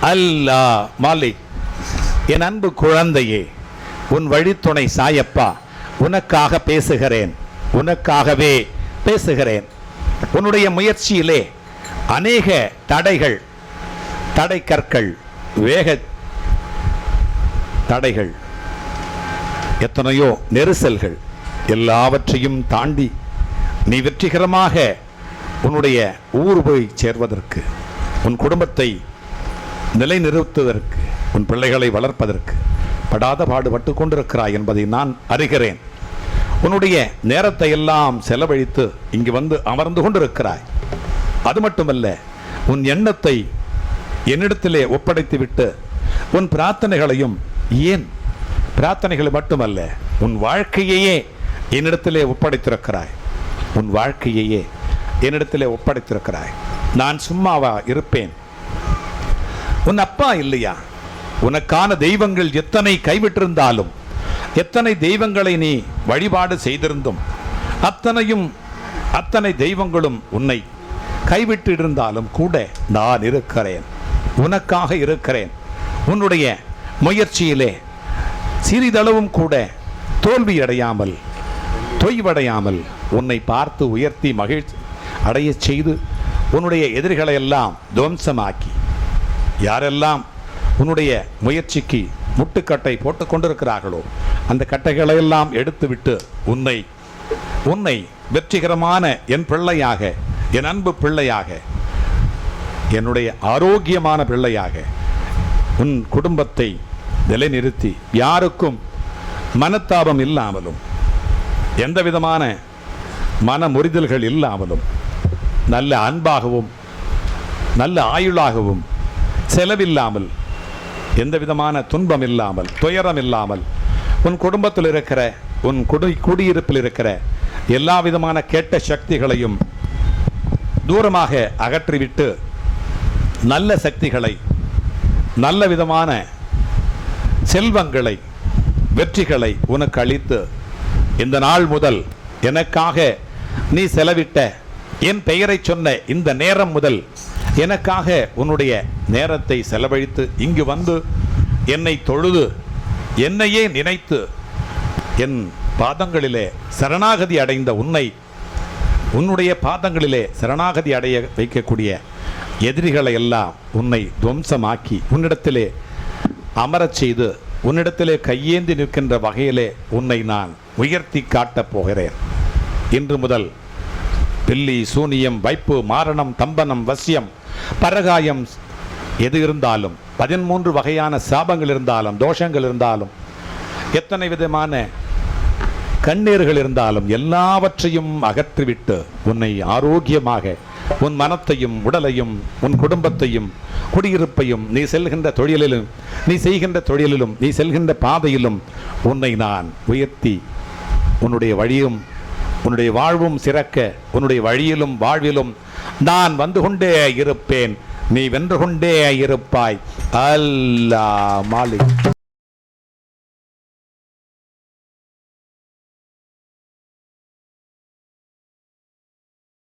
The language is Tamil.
அல்லா மாலிக் என் அன்பு குழந்தையே உன் வழித்துணை சாயப்பா உனக்காக பேசுகிறேன் உனக்காகவே பேசுகிறேன். உன்னுடைய முயற்சியிலே அநேக தடைகள் தடை கற்கள் வேக தடைகள் எத்தனையோ நெரிசல்கள் எல்லாவற்றையும் தாண்டி நீ வெற்றிகரமாக உன்னுடைய ஊர் போய் சேர்வதற்கு உன் குடும்பத்தை நிலைநிறுத்துவதற்கு உன் பிள்ளைகளை வளர்ப்பதற்கு படாத பாடுபட்டு கொண்டிருக்கிறாய் என்பதை நான் அறிகிறேன். உன்னுடைய நேரத்தை எல்லாம் செலவழித்து இங்கு வந்து அமர்ந்து கொண்டிருக்கிறாய். அது மட்டுமல்ல உன் எண்ணத்தை என்னிடத்திலே ஒப்படைத்துவிட்டு உன் பிரார்த்தனைகளையும் ஏன் பிரார்த்தனைகளை மட்டுமல்ல உன் வாழ்க்கையையே என்னிடத்திலே ஒப்படைத்திருக்கிறாய். உன் வாழ்க்கையையே என்னிடத்திலே ஒப்படைத்திருக்கிறாய். நான் சும்மாவா இருப்பேன். உன் அப்பா இல்லையா? உனக்கான தெய்வங்கள் எத்தனை கைவிட்டிருந்தாலும் எத்தனை தெய்வங்களை நீ வழிபாடு செய்திருந்தும் அத்தனையும் அத்தனை தெய்வங்களும் உன்னை கைவிட்டு இருந்தாலும் கூட நான் இருக்கிறேன். உனக்காக இருக்கிறேன். உன்னுடைய முயற்சியிலே சிறிதளவும் கூட தோல்வி அடையாமல் தொய்வடையாமல் உன்னை பார்த்து உயர்த்தி மகிழ்ச்சி அடையச் செய்து உன்னுடைய எதிரிகளை எல்லாம் துவம்சமாக்கி யாரெல்லாம் உன்னுடைய முயற்சிக்கு முட்டுக்கட்டை போட்டு கொண்டிருக்கிறார்களோ அந்த கட்டைகளையெல்லாம் எடுத்துவிட்டு உன்னை உன்னை வெற்றிகரமான என் பிள்ளையாக என் அன்பு பிள்ளையாக என்னுடைய ஆரோக்கியமான பிள்ளையாக உன் குடும்பத்தை நிலைநிறுத்தி யாருக்கும் மனத்தாபம் இல்லாமலும் எந்த விதமான மன முறிதல்கள் இல்லாமலும் நல்ல அன்பாகவும் நல்ல ஆயுளாகவும் செலவில்லாமல் எந்த விதமான துன்பம் இல்லாமல் துயரம் இல்லாமல் உன் குடும்பத்தில் இருக்கிற உன் குடி குடியிருப்பில் இருக்கிற எல்லா விதமான கெட்ட சக்திகளையும் தூரமாக அகற்றிவிட்டு நல்ல சக்திகளை நல்ல விதமான செல்வங்களை வெற்றிகளை உனக்கு அளித்து இந்த நாள் முதல் எனக்காக நீ செலவிட்ட என் பெயரை சொன்ன இந்த நேரம் முதல் எனக்காக உன்னுடைய நேரத்தை செலவழித்து இங்கு வந்து என்னை தொழுது என்னையே நினைத்து என் பாதங்களிலே சரணாகதி அடைந்த உன்னை உன்னுடைய பாதங்களிலே சரணாகதி அடைய வைக்கக்கூடிய எதிரிகளை எல்லாம் உன்னை துவம்சமாக்கி உன்னிடத்திலே அமரச் செய்து உன்னிடத்திலே கையேந்தி நிற்கின்ற வகையிலே உன்னை நான் உயர்த்தி காட்டப் போகிறேன். இன்று முதல் பில்லி சூனியம் வைப்பு மாரணம் தம்பனம் வசியம் பரகாயம் எது இருந்தாலும் பதிமூன்று வகையான சாபங்கள் இருந்தாலும் தோஷங்கள் இருந்தாலும் எத்தனை விதமான கண்ணீர்கள் இருந்தாலும் எல்லாவற்றையும் அகற்றிவிட்டு உன்னை ஆரோக்கியமாக உன் மனத்தையும் உடலையும் உன் குடும்பத்தையும் குடியிருப்பையும் நீ செல்கின்ற தொழிலிலும் நீ செய்கின்ற தொழிலிலும் நீ செல்கின்ற பாதையிலும் உன்னை நான் உயர்த்தி உன்னுடைய வழியும் உன்னுடைய வாழ்வும் சிறக்க உன்னுடைய வழியிலும் வாழ்விலும் நான் வந்து கொண்டே இருப்பேன். நீ வென்று கொண்டே இருப்பாய். அல்லா மாலிக்.